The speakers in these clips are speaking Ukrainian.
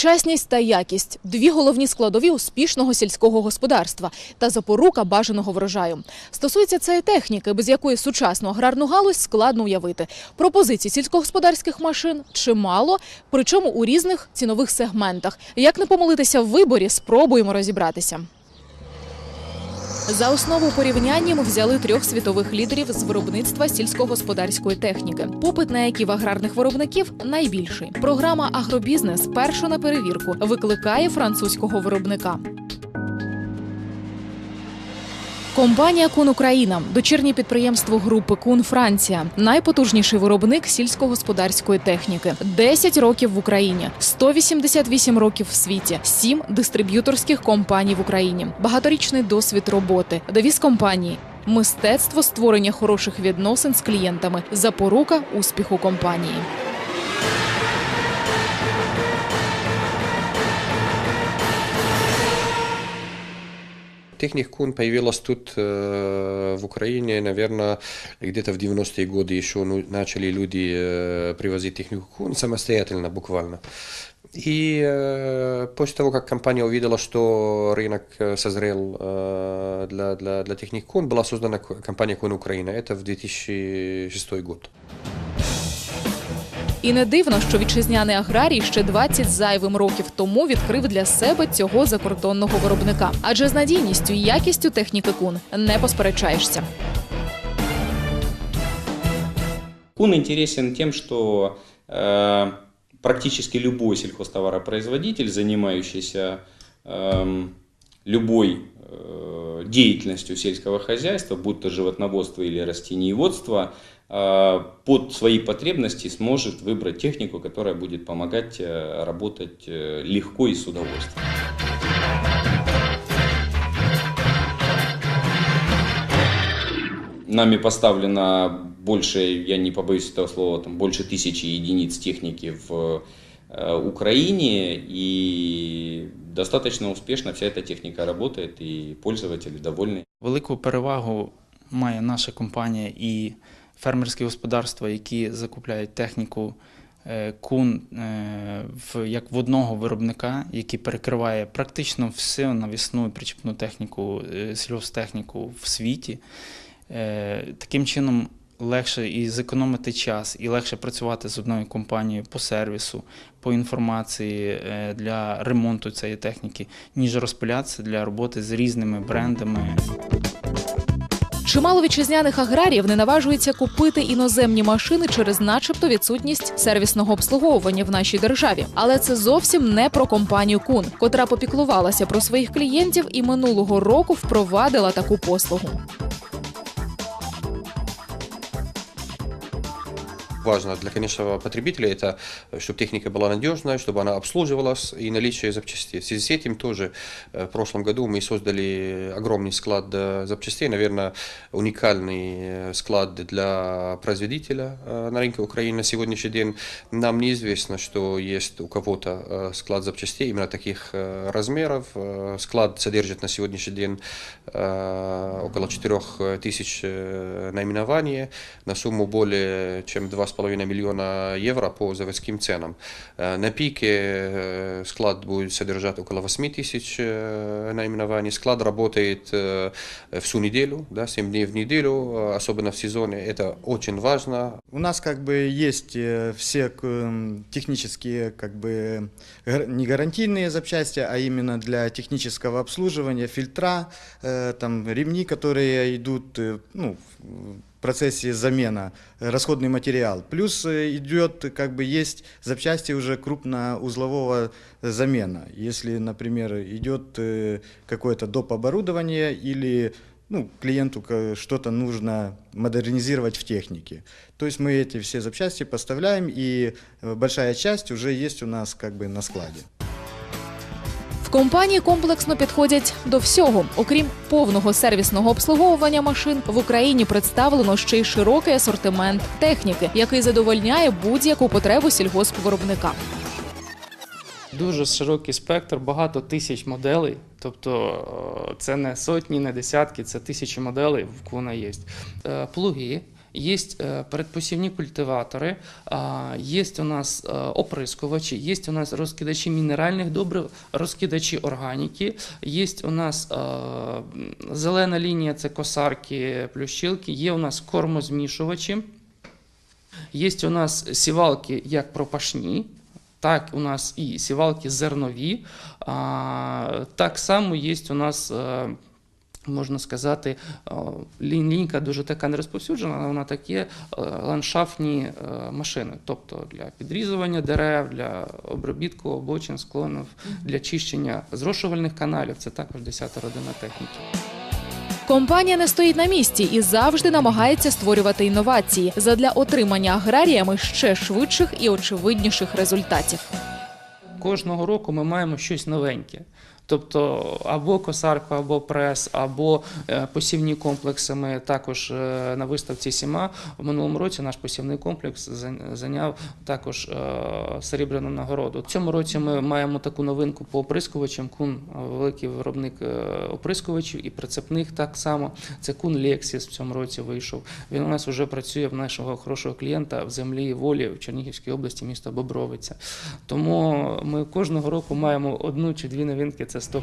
Вчасність та якість дві головні складові успішного сільського господарства та запорука бажаного врожаю. Стосується це і техніки, без якої сучасну аграрну галузь складно уявити. Пропозицій сільськогосподарських машин чимало, причому у різних цінових сегментах. Як не помилитися в виборі, спробуємо розібратися. За основу порівняння ми взяли трьох світових лідерів з виробництва сільськогосподарської техніки, попит на які в аграрних виробників найбільший. Програма Агробізнес першу на перевірку викликає французького виробника. Компанія Кун Україна, дочірнє підприємство групи Кун Франція, найпотужніший виробник сільськогосподарської техніки. 10 років в Україні, 188 років в світі, 7 дистриб'юторських компаній в Україні, багаторічний досвід роботи, девіз компанії. Мистецтво створення хороших відносин з клієнтами запорука успіху компанії. Техник Кун появилась тут э, в Украине, наверное, где-то в 90-е годы еще ну, начали люди э, привозить технику Кун самостоятельно, буквально. И э, после того, как компания увидела, что рынок э, созрел э, для, для, для техник Кун, была создана компания Кун Украина. Это в 2006 год. І не дивно, що вітчизняний аграрій ще 20 зайвим років тому відкрив для себе цього закордонного виробника. Адже з надійністю і якістю техніки кун не посперечаєшся. Кун интересен тем, что э, практически любой сельхозтоваропроизводитель, занимающийся эм, любой э, деятельностью сельского хозяйства, будь то животноводство или растениеводство, э, под свои потребности сможет выбрать технику, которая будет помогать э, работать э, легко и с удовольствием. Нами поставлено больше, я не побоюсь этого слова, там больше тысячи единиц техники в э, Украине, и достаточно успешно вся эта техника работает, и пользователи довольны. Велику перевагу має наша компанія і фермерські господарства, які закупляють техніку е, кун е, в, як в одного виробника, який перекриває практично всю навісну і причепну техніку, е, сільгосптехніку в світі. Таким чином легше і зекономити час, і легше працювати з одною компанією по сервісу, по інформації для ремонту цієї техніки, ніж розпилятися для роботи з різними брендами. Чимало вітчизняних аграріїв не наважується купити іноземні машини через, начебто, відсутність сервісного обслуговування в нашій державі. Але це зовсім не про компанію Кун, котра попіклувалася про своїх клієнтів і минулого року впровадила таку послугу. Важно для конечного потребителя это, чтобы техника была надежная, чтобы она обслуживалась и наличие запчастей. В связи с этим тоже э, в прошлом году мы создали огромный склад э, запчастей, наверное, уникальный э, склад для производителя э, на рынке Украины на сегодняшний день. Нам неизвестно, что есть у кого-то э, склад запчастей именно таких э, размеров. Э, Склад содержит на сегодняшний день э, около 4000 э, наименований на сумму более чем 2,5 миллиона евро по заводским ценам. Э, На пике э, склад будет содержать около 8 тысяч э, наименований. Склад работает всю неделю, да, 7 дней в неделю, особенно в сезоне. Это очень важно. У нас как бы есть все технические, как бы не гарантийные запчасти, а именно для технического обслуживания, фильтра, там ремни, которые идут, ну, процессе замена, э, расходный материал. Плюс э, идет, как бы есть запчасти уже крупноузлового замена. Если, например, идет э, какое-то доп. оборудование или ну, клиенту ка- что-то нужно модернизировать в технике. То есть мы эти все запчасти поставляем, и э, большая часть уже есть у нас как бы на складе. Компанії комплексно підходять до всього. Окрім повного сервісного обслуговування машин, в Україні представлено ще й широкий асортимент техніки, який задовольняє будь-яку потребу сільгоспвиробника. Дуже широкий спектр, багато тисяч моделей. Тобто е, це не сотні, не десятки, це тисячі моделей в Куна є. Е, Плуги, Есть э, культиватори, а, есть у нас э, оприскувачі, есть у нас розкидачі мінеральних добрив, розкидачі органіки, есть у нас е, зелена лінія це косарки, плющилки, є у нас кормозмішувачі, є у нас сівалки як пропашні, так у нас і сівалки зернові. Так само є у нас. Можна сказати, е, лінійка дуже така не розповсюджена, але вона такі е, ландшафтні е, машини, тобто для підрізування дерев, для обробітку обочин, склонів, для чищення зрошувальних каналів. Це також 10 родина техніки. Компанія не стоїть на місці і завжди намагається створювати інновації задля отримання аграріями ще швидших і очевидніших результатів. Кожного року ми маємо щось новеньке. Тобто або косарку, або прес, або е, посівні комплекси. Ми також е, на виставці Сіма в минулому році наш посівний комплекс зайняв також е, серебряну нагороду. В цьому році ми маємо таку новинку по оприскувачам. Кун великий виробник оприскувачів і прицепних так само. Це кун Lexus в цьому році вийшов. Він у нас вже працює в нашого хорошого клієнта в землі волі в Чернігівській області, місто Бобровиця. Тому ми кожного року маємо одну чи дві новинки, це 100%.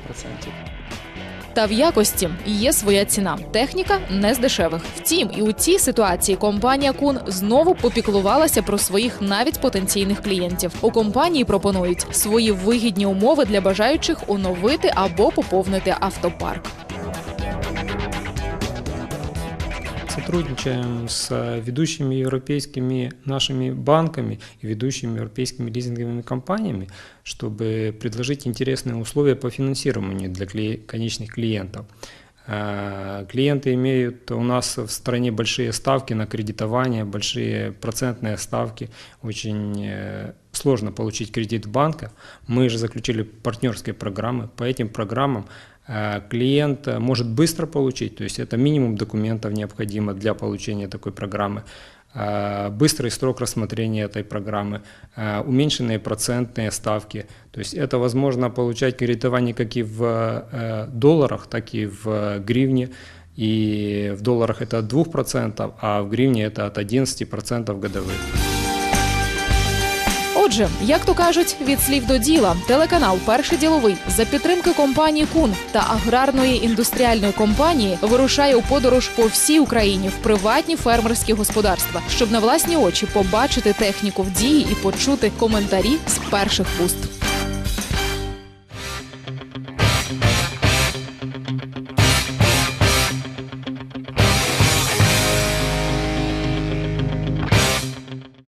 Та в якості є своя ціна. Техніка не з дешевих. Втім, і у цій ситуації компанія Кун знову попіклувалася про своїх навіть потенційних клієнтів. У компанії пропонують свої вигідні умови для бажаючих оновити або поповнити автопарк. Сотрудничаем с ведущими европейскими нашими банками и ведущими европейскими лизинговыми компаниями, чтобы предложить интересные условия по финансированию для кле- конечных клиентов. Э, Клиенты имеют у нас в стране большие ставки на кредитование, большие процентные ставки. Очень э, сложно получить кредит в банках. Мы же заключили партнерские программы. По этим программам э, клиент э, может быстро получить, то есть это минимум документов необходимо для получения такой программы, э, быстрый срок рассмотрения этой программы, э, уменьшенные процентные ставки. То есть это возможно получать кредитование как и в э, долларах, так и в э, гривне. И в долларах это от 2%, а в гривне это от 11% годовых. Отже, як то кажуть, від слів до діла, телеканал Перший діловий за підтримки компанії Кун та аграрної індустріальної компанії вирушає у подорож по всій Україні в приватні фермерські господарства, щоб на власні очі побачити техніку в дії і почути коментарі з перших вуст.